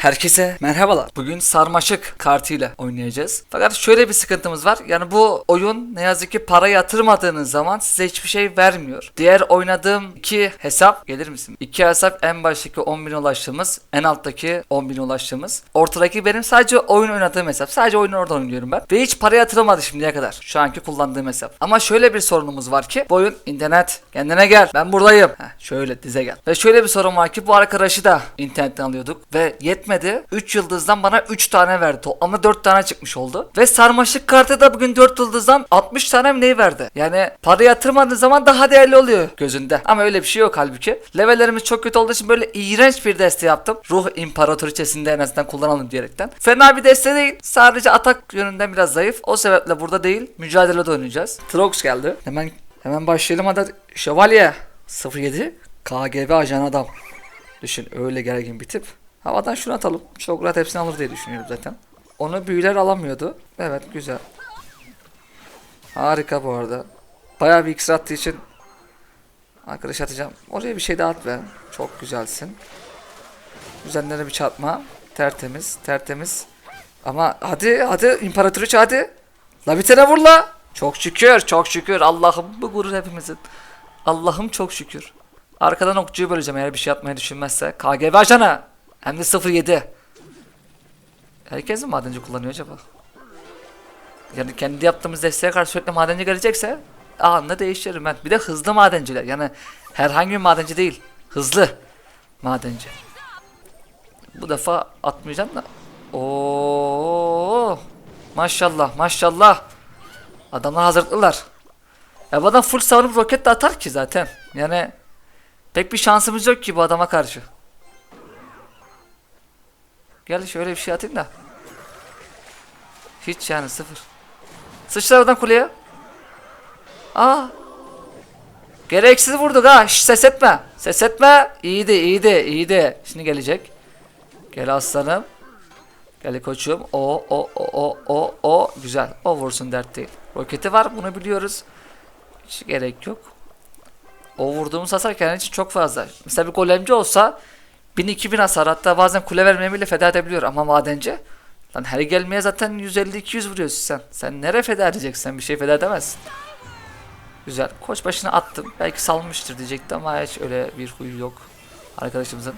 Herkese merhabalar. Bugün sarmaşık kartıyla oynayacağız. Fakat şöyle bir sıkıntımız var. Yani bu oyun ne yazık ki para yatırmadığınız zaman size hiçbir şey vermiyor. Diğer oynadığım iki hesap gelir misin? İki hesap en baştaki 10.000 ulaştığımız, en alttaki 10.000 ulaştığımız. Ortadaki benim sadece oyun oynadığım hesap. Sadece oyunu oradan oynuyorum ben. Ve hiç para yatırılmadı şimdiye kadar. Şu anki kullandığım hesap. Ama şöyle bir sorunumuz var ki bu oyun internet. Kendine gel. Ben buradayım. Heh, şöyle dize gel. Ve şöyle bir sorun var ki bu arkadaşı da internetten alıyorduk. Ve yetmedi. 3 yıldızdan bana 3 tane verdi. Toplamda 4 tane çıkmış oldu. Ve sarmaşık kartı da bugün 4 yıldızdan 60 tane mi neyi verdi? Yani para yatırmadığın zaman daha değerli oluyor gözünde. Ama öyle bir şey yok halbuki. Levellerimiz çok kötü olduğu için böyle iğrenç bir deste yaptım. Ruh imparatoriçesinde en azından kullanalım diyerekten. Fena bir deste değil. Sadece atak yönünden biraz zayıf. O sebeple burada değil. Mücadelede oynayacağız. Trox geldi. Hemen hemen başlayalım hadi. Şövalye 07 KGB ajan adam. Düşün öyle gergin bir tip. Havadan şunu atalım. Çok rahat hepsini alır diye düşünüyorum zaten. Onu büyüler alamıyordu. Evet güzel. Harika bu arada. Bayağı bir iksir attığı için Arkadaş atacağım. Oraya bir şey daha at be. Çok güzelsin. Üzerlerine bir çarpma. Tertemiz, tertemiz. Ama hadi, hadi imparatoriçe hadi. La bir tane vur la. Çok şükür, çok şükür. Allah'ım bu gurur hepimizin. Allah'ım çok şükür. Arkadan okçuyu böleceğim eğer bir şey yapmayı düşünmezse. KGB ajanı. Hem de 07. Herkes mi madenci kullanıyor acaba? Yani kendi yaptığımız desteğe karşı sürekli madenci gelecekse anında değiştiririm ben. Bir de hızlı madenciler. Yani herhangi bir madenci değil. Hızlı madenci. Bu defa atmayacağım da. Oo! Maşallah, maşallah. Adamlar hazırlıklılar. Ya bu adam full savunup roket de atar ki zaten. Yani pek bir şansımız yok ki bu adama karşı. Gel şöyle bir şey atayım da. Hiç yani sıfır. Sıçrar oradan kuleye. Aa. Gereksiz vurduk ha. Şş, ses etme. Ses etme. İyiydi, iyiydi, iyiydi. Şimdi gelecek. Gel aslanım. Gel koçum. O, o, o, o, o, o. Güzel. O vursun dert değil. Roketi var bunu biliyoruz. Hiç gerek yok. O vurduğumuz hasar kendi için çok fazla. Mesela bir golemci olsa 1000-2000 hasar hatta bazen kule vermeye bile feda edebiliyor ama madenci Lan her gelmeye zaten 150-200 vuruyorsun sen. Sen nereye feda edeceksin? Bir şey feda edemezsin. Güzel. Koç başına attım. Belki salmıştır diyecekti ama hiç öyle bir huy yok. Arkadaşımızın.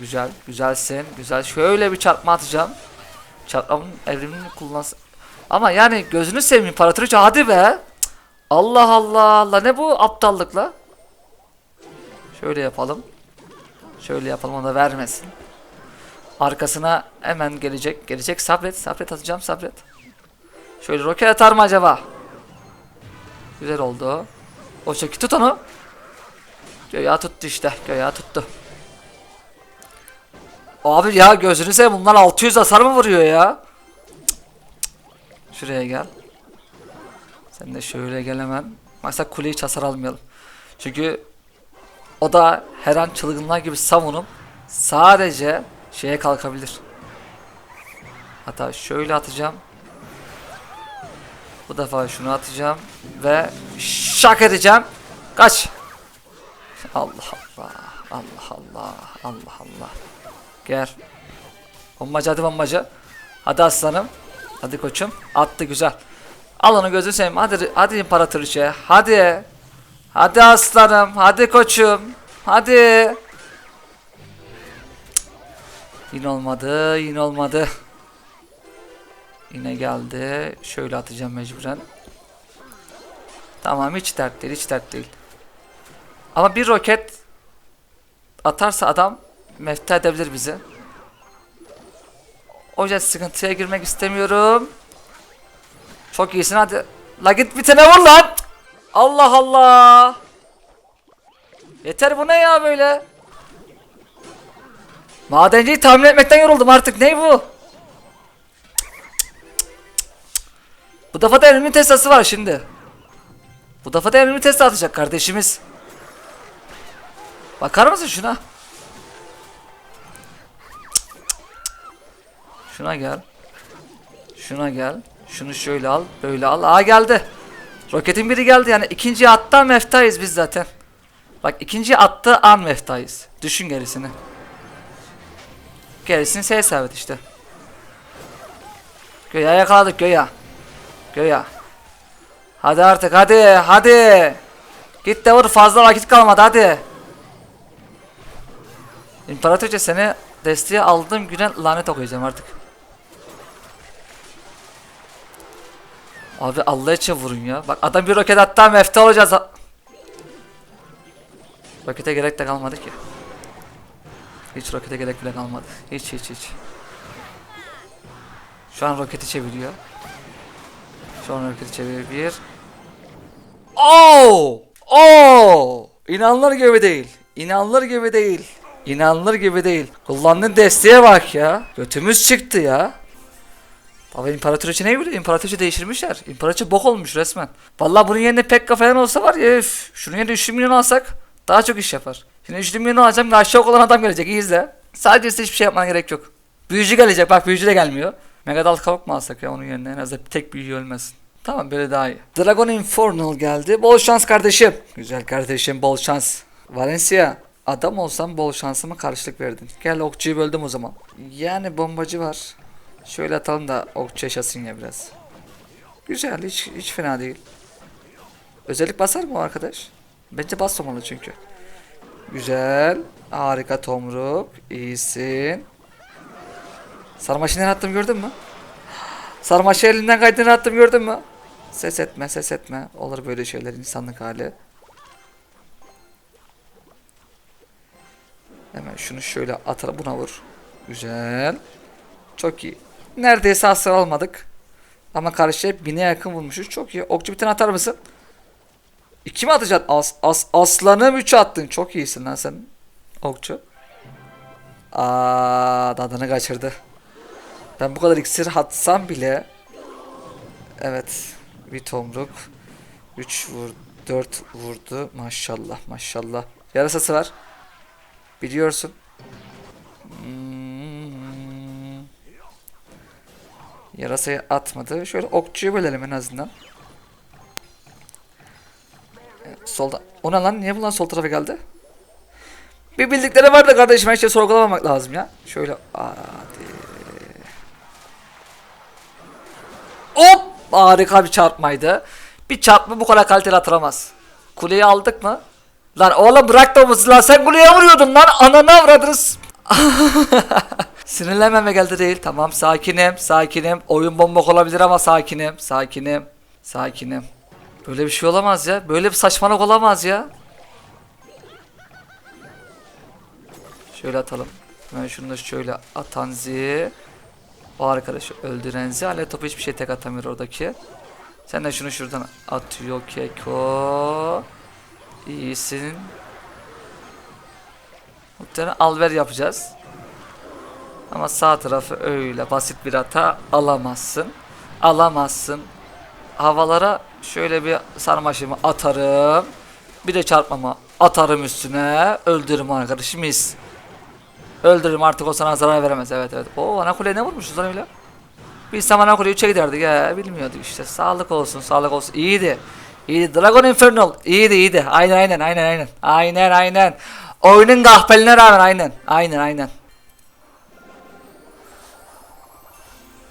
Güzel. Güzelsin. Güzel. Şöyle bir çarpma atacağım. Çarpmanın evrimini kullansın. Ama yani gözünü seveyim imparatoriçe hadi be. Allah Allah Allah ne bu aptallıkla? Şöyle yapalım. Şöyle yapalım ona vermesin. Arkasına hemen gelecek. Gelecek sabret. Sabret atacağım sabret. Şöyle roket atar mı acaba? Güzel oldu. O çeki tut onu. Göya tuttu işte. Göya tuttu. Abi ya gözünü seveyim bunlar 600 hasar mı vuruyor ya? Şuraya gel. Sen de şöyle gel hemen. Mesela kuleyi hiç hasar almayalım. Çünkü o da her an çılgınlar gibi savunup sadece şeye kalkabilir. Hatta şöyle atacağım. Bu defa şunu atacağım ve şak edeceğim. Kaç. Allah Allah. Allah Allah. Allah Allah. Gel. Bombacı hadi bombacı. Hadi aslanım. Hadi koçum. Attı güzel. Al onu gözünü seveyim. Hadi hadi imparatoriçe. Hadi. Hadi aslanım. Hadi koçum. Hadi. Yine olmadı. Yine olmadı. Yine geldi. Şöyle atacağım mecburen. Tamam hiç dert değil. Hiç dert değil. Ama bir roket atarsa adam mefta edebilir bizi. O yüzden sıkıntıya girmek istemiyorum. Çok iyisin hadi. La git bir tane vur lan. Allah Allah. Yeter bu ne ya böyle? Madenciyi tahmin etmekten yoruldum artık. Ne bu? Bu defa da elimin testası var şimdi. Bu defa da elimin testi atacak kardeşimiz. Bakar mısın şuna? Şuna gel. Şuna gel. Şunu şöyle al. Böyle al. Aa geldi. Roketin biri geldi yani. ikinci attan meftayız biz zaten. Bak ikinci attığı an meftayız. Düşün gerisini. Gerisini S sabit işte. Göya yakaladık göya. Göya. Hadi artık hadi hadi. Git de vur fazla vakit kalmadı hadi. İmparatorca seni desteğe aldığım güne lanet okuyacağım artık. Abi Allah için vurun ya. Bak adam bir roket attı ama efte olacağız. Rokete gerek de kalmadı ki. Hiç rokete gerek bile kalmadı. Hiç hiç hiç. Şu an roketi çeviriyor. Şu an roketi çeviriyor. Oo! Oo! İnanılır gibi değil. İnanılır gibi değil. İnanılır gibi değil. Kullandığın desteğe bak ya. Götümüz çıktı ya. Baba İmparatoriçe ne biliyor? İmparatoriçe değiştirmişler. İmparatoriçe bok olmuş resmen. Vallahi bunun yerine Pekka falan olsa var ya üf. Şunun yerine 3 milyon alsak daha çok iş yapar. Şimdi 3 milyon alacağım aşağı olan adam gelecek iyi izle. Sadece hiçbir şey yapmana gerek yok. Büyücü gelecek bak büyücü de gelmiyor. Megadal kavuk mu alsak ya onun yerine en azından tek büyücü ölmesin. Tamam böyle daha iyi. Dragon Infernal geldi. Bol şans kardeşim. Güzel kardeşim bol şans. Valencia adam olsam bol şansıma karşılık verdin. Gel okçuyu böldüm o zaman. Yani bombacı var. Şöyle atalım da okçu yaşasın ya biraz. Güzel hiç, hiç fena değil. Özellik basar mı arkadaş? Bence basmamalı çünkü. Güzel. Harika Tomruk. İyisin. Sarmaşını attım gördün mü? Sarmaşı elinden kaydını attım gördün mü? Ses etme ses etme. Olur böyle şeyler insanlık hali. Hemen şunu şöyle atalım buna vur. Güzel. Çok iyi. Neredeyse hasar almadık. Ama karşıya bine yakın vurmuşuz. Çok iyi. Okçu bir atar mısın? İki mi atacaksın? As, as, aslanım 3 attın. Çok iyisin lan sen. Okçu. Aa, dadını kaçırdı. Ben bu kadar iksir atsam bile Evet. Bir tomruk. 3 vur 4 vurdu. Maşallah maşallah. Yarasası var. Biliyorsun. Yarasayı atmadı. Şöyle okçuyu bölelim en azından. Evet, Solda. O ne lan? Niye bu lan sol tarafa geldi? Bir bildikleri var da kardeşim her şeyi sorgulamamak lazım ya. Şöyle hadi. Hop! Harika bir çarpmaydı. Bir çarpma bu kadar kaliteli atılamaz. Kuleyi aldık mı? Lan oğlum bırak da lan sen kuleye vuruyordun lan ananı avradınız. Sinirlenmeme geldi değil. Tamam sakinim sakinim. Oyun bombok olabilir ama sakinim sakinim sakinim. Böyle bir şey olamaz ya. Böyle bir saçmalık olamaz ya. Şöyle atalım. Ben şunu da şöyle atanzi. O arkadaşı öldürenzi. Hala topu hiçbir şey tek atamıyor oradaki. Sen de şunu şuradan atıyor keko. İyisin. Muhtemelen alver yapacağız. Ama sağ tarafı öyle basit bir hata alamazsın. Alamazsın. Havalara şöyle bir sarmaşımı atarım. Bir de çarpmama atarım üstüne. Öldürürüm arkadaşı mis. Öldürürüm artık o sana zarar veremez. Evet evet. Oo ana kule ne vurmuşuz lan öyle? Biz ana kule 3'e giderdik ya. Bilmiyorduk işte. Sağlık olsun sağlık olsun. İyiydi. İyiydi. Dragon Infernal. İyiydi iyiydi. Aynen aynen aynen aynen. Aynen aynen. Oyunun kahpeline rağmen aynen. Aynen aynen.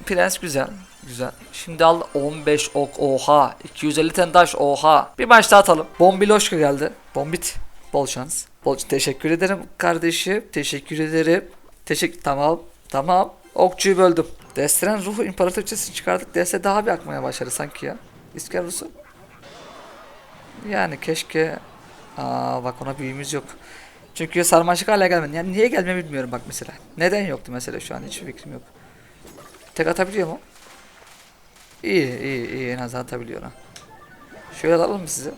Prens güzel. Güzel. Şimdi al 15 ok oha. 250 tane taş oha. Bir maç daha atalım. Bombiloşka geldi. Bombit. Bol şans. Bol teşekkür ederim kardeşim. Teşekkür ederim. Teşekkür tamam. Tamam. Okçuyu böldüm. Destren ruhu imparatoriçesini çıkardık. Deste daha bir akmaya başladı sanki ya. İsker. Yani keşke Aa bak ona büyüğümüz yok. Çünkü sarmaşık hala gelmedi. Yani niye gelme bilmiyorum bak mesela. Neden yoktu mesela şu an hiç fikrim yok. Tek atabiliyor mu? İyi iyi iyi en azından atabiliyor ha. Şöyle alalım mı size?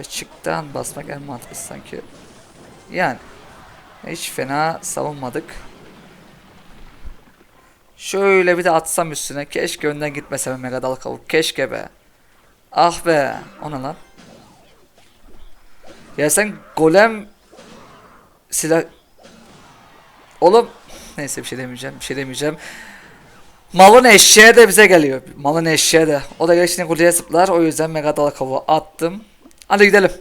Ve çıktan basmak en mantıklısı sanki. Yani hiç fena savunmadık. Şöyle bir de atsam üstüne. Keşke önden gitmesem mega dal kavuk. Keşke be. Ah be. Ona lan. Ya sen golem silah Oğlum neyse bir şey demeyeceğim. Bir şey demeyeceğim. Malın eşeği de bize geliyor. Malın eşeği de. O da geçtiğinde kuleye zıplar. O yüzden mega dal attım. Hadi gidelim.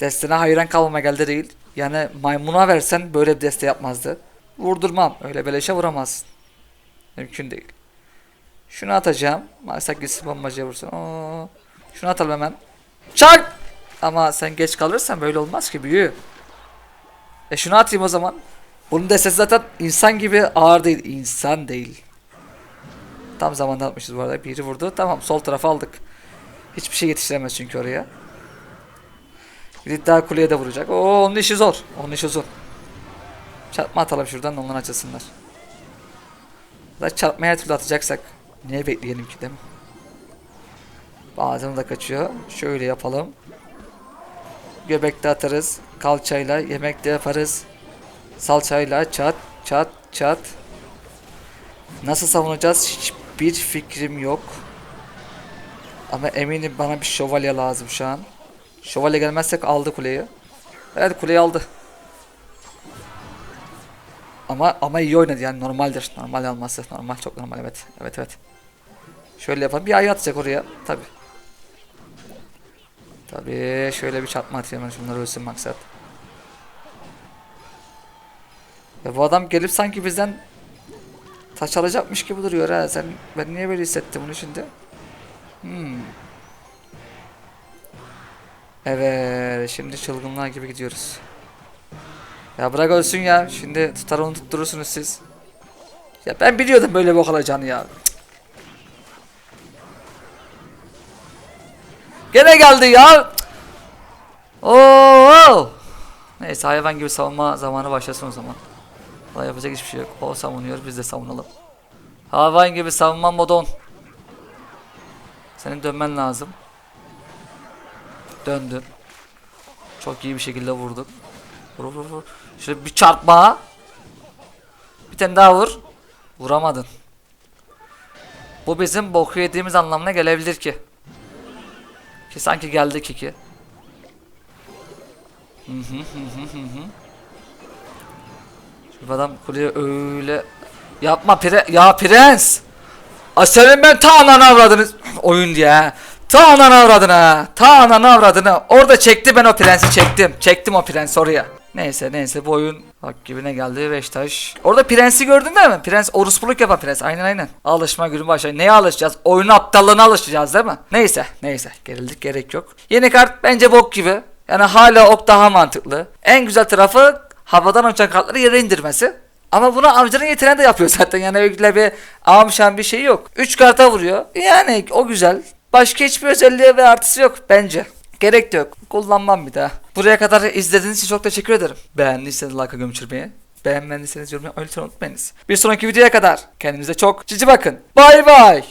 Destine hayran kalmama geldi değil. Yani maymuna versen böyle bir deste yapmazdı. Vurdurmam. Öyle beleşe vuramazsın. Mümkün değil. Şunu atacağım. Maalesef gitsin bombacıya vursun. Oo. Şunu atalım hemen. Çak! Ama sen geç kalırsan böyle olmaz ki büyü. E şunu atayım o zaman. Bunun destesi zaten insan gibi ağır değil. İnsan değil. Tam zamanda atmışız bu arada. Biri vurdu. Tamam sol tarafa aldık. Hiçbir şey yetiştiremez çünkü oraya. Bir daha kuleye de vuracak. Oo onun işi zor. Onun işi zor. Çarpma atalım şuradan da onlar açılsınlar. Da çarpmaya türlü atacaksak niye bekleyelim ki değil mi? Bazen da kaçıyor. Şöyle yapalım. Göbekte atarız. Kalçayla yemekte yaparız. Salçayla çat çat çat. Nasıl savunacağız hiçbir fikrim yok. Ama eminim bana bir şövalye lazım şu an. Şövalye gelmezsek aldı kuleyi. Evet kuleyi aldı. Ama ama iyi oynadı yani normaldir. Normal alması. Normal çok normal evet. Evet evet. Şöyle yapalım. Bir ayı atacak oraya. Tabi. Tabi şöyle bir çarpma atayım şunları ölsün maksat. Ya bu adam gelip sanki bizden taş alacakmış gibi duruyor ha. Sen ben niye böyle hissettim bunu şimdi? Hmm. Evet, şimdi çılgınlar gibi gidiyoruz. Ya bırak ölsün ya. Şimdi tutar onu tutturursunuz siz. Ya ben biliyordum böyle bir ok olacağını ya. Gene geldi ya. Oo. Neyse hayvan gibi savunma zamanı başlasın o zaman. Valla yapacak hiçbir şey yok. O savunuyor biz de savunalım. Hayvan gibi savunma modon. Senin dönmen lazım. Döndün. Çok iyi bir şekilde vurduk. Vur vur vur. Şöyle bir çarpma. Bir tane daha vur. Vuramadın. Bu bizim boku yediğimiz anlamına gelebilir ki. Ki sanki geldi ki. Hı hı hı hı hı hı. Şu adam kuleye öyle yapma pre ya prens. A ben ta ananı avradını oyun diye. Ta ananı avradını ha. Ta ananı avradını. Orada çekti ben o prensi çektim. Çektim o prensi oraya. Neyse neyse bu oyun bak gibi ne geldi Beşiktaş. Orada prensi gördün değil mi? Prens orospuluk yapan prens. Aynen aynen. Alışma günü başlıyor. Neye alışacağız? Oyunun aptallığına alışacağız değil mi? Neyse neyse. Gerildik gerek yok. Yeni kart bence bok gibi. Yani hala ok daha mantıklı. En güzel tarafı havadan uçan kartları yere indirmesi. Ama bunu avcının yeteneği de yapıyor zaten. Yani öyle bir amşan bir şey yok. 3 karta vuruyor. Yani o güzel. Başka hiçbir özelliği ve artısı yok bence. Gerek de yok. Kullanmam bir daha. Buraya kadar izlediğiniz için çok teşekkür ederim. Beğendiyseniz like'a gömçürmeyi. Beğenmediyseniz yorum yapmayı lütfen unutmayınız. Bir sonraki videoya kadar kendinize çok cici bakın. Bay bay.